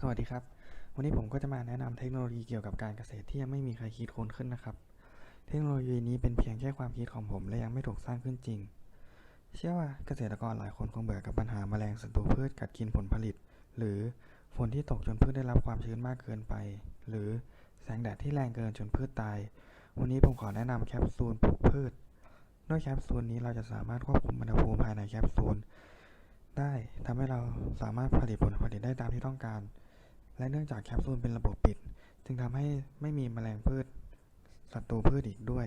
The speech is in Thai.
สวัสดีครับ วันนี้ผมก็จะมาแนะนำเทคโนโลยีเกี่ยวกับการเกษตรที่ยังไม่มีใครคิดค้นขึ้นนะครับ เทคโนโลยีนี้เป็นเพียงแค่ความคิดของผมและยังไม่ถูกสร้างขึ้นจริง เชื่อว่าเกษตรกรหลายคนคงเบื่อกับปัญหาแมลงศัตรูพืชกัดกินผลผลิต หรือฝนที่ตกจนพืชได้รับความชื้นมากเกินไป หรือแสงแดดที่แรงเกินจนพืชตาย วันนี้ผมขอแนะนำแคปซูลปลูกพืช ด้วยแคปซูลนี้เราจะสามารถควบคุมอุณหภูมิภายในแคปซูลได้ทำให้เราสามารถผลิตผลผลิตได้ตามที่ต้องการ และเนื่องจากแคปซูลเป็นระบบปิด จึงทำให้ไม่มีแมลงพืชศัตรูพืชอีกด้วย